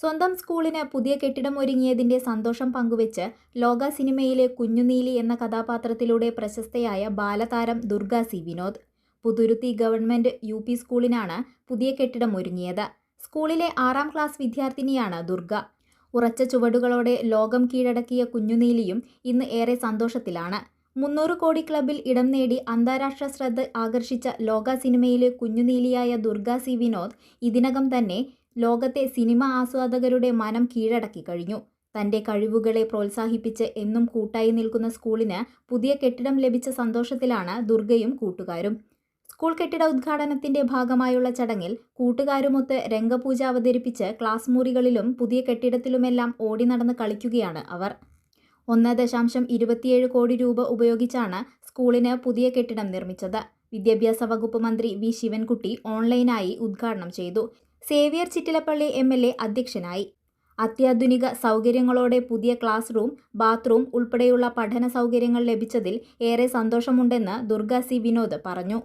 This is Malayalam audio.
സ്വന്തം സ്കൂളിന് പുതിയ കെട്ടിടം ഒരുങ്ങിയതിന്റെ സന്തോഷം പങ്കുവെച്ച് ലോക സിനിമയിലെ കുഞ്ഞുനീലി എന്ന കഥാപാത്രത്തിലൂടെ പ്രശസ്തയായ ബാലതാരം Durga C Vinod. Puthuruthy government U P സ്കൂളിനാണ് പുതിയ കെട്ടിടം ഒരുങ്ങിയത്. സ്കൂളിലെ ആറാം ക്ലാസ് വിദ്യാർത്ഥിനിയാണ് ദുർഗ. ഉറച്ച ചുവടുകളോടെ ലോകം കീഴടക്കിയ കുഞ്ഞുനീലിയും ഇന്ന് ഏറെ സന്തോഷത്തിലാണ്. മുന്നൂറ് കോടി ക്ലബിൽ ഇടം നേടി അന്താരാഷ്ട്ര ശ്രദ്ധ ആകർഷിച്ച ലോക സിനിമയിലെ കുഞ്ഞുനീലിയായ ദുർഗ സി വിനോദ് ഇതിനകം തന്നെ ലോകത്തെ സിനിമ ആസ്വാദകരുടെ മനം കീഴടക്കി കഴിഞ്ഞു. തന്റെ കഴിവുകളെ പ്രോത്സാഹിപ്പിച്ച് എന്നും കൂട്ടായി നിൽക്കുന്ന സ്കൂളിന് പുതിയ കെട്ടിടം ലഭിച്ച സന്തോഷത്തിലാണ് ദുർഗയും കൂട്ടുകാരും. സ്കൂൾ കെട്ടിട ഉദ്ഘാടനത്തിന്റെ ഭാഗമായുള്ള ചടങ്ങിൽ കൂട്ടുകാരുമൊത്ത് രംഗപൂജ അവതരിപ്പിച്ച് ക്ലാസ് മുറികളിലും പുതിയ കെട്ടിടത്തിലുമെല്ലാം ഓടി നടന്ന് കളിക്കുകയാണ് അവർ. ഒന്ന് ദശാംശം ഇരുപത്തിയേഴ് കോടി രൂപ ഉപയോഗിച്ചാണ് സ്കൂളിന് പുതിയ കെട്ടിടം നിർമ്മിച്ചത്. വിദ്യാഭ്യാസ വകുപ്പ് മന്ത്രി വി. ശിവൻകുട്ടി ഓൺലൈനായി ഉദ്ഘാടനം ചെയ്തു. Xavier Chittilappally M L A അധ്യക്ഷനായി. അത്യാധുനിക സൗകര്യങ്ങളോടെ പുതിയ ക്ലാസ് റൂം ബാത്റൂം ഉൾപ്പെടെയുള്ള പഠന സൗകര്യങ്ങൾ ലഭിച്ചതിൽ ഏറെ സന്തോഷമുണ്ടെന്ന് ദുർഗ സി വിനോദ് പറഞ്ഞു.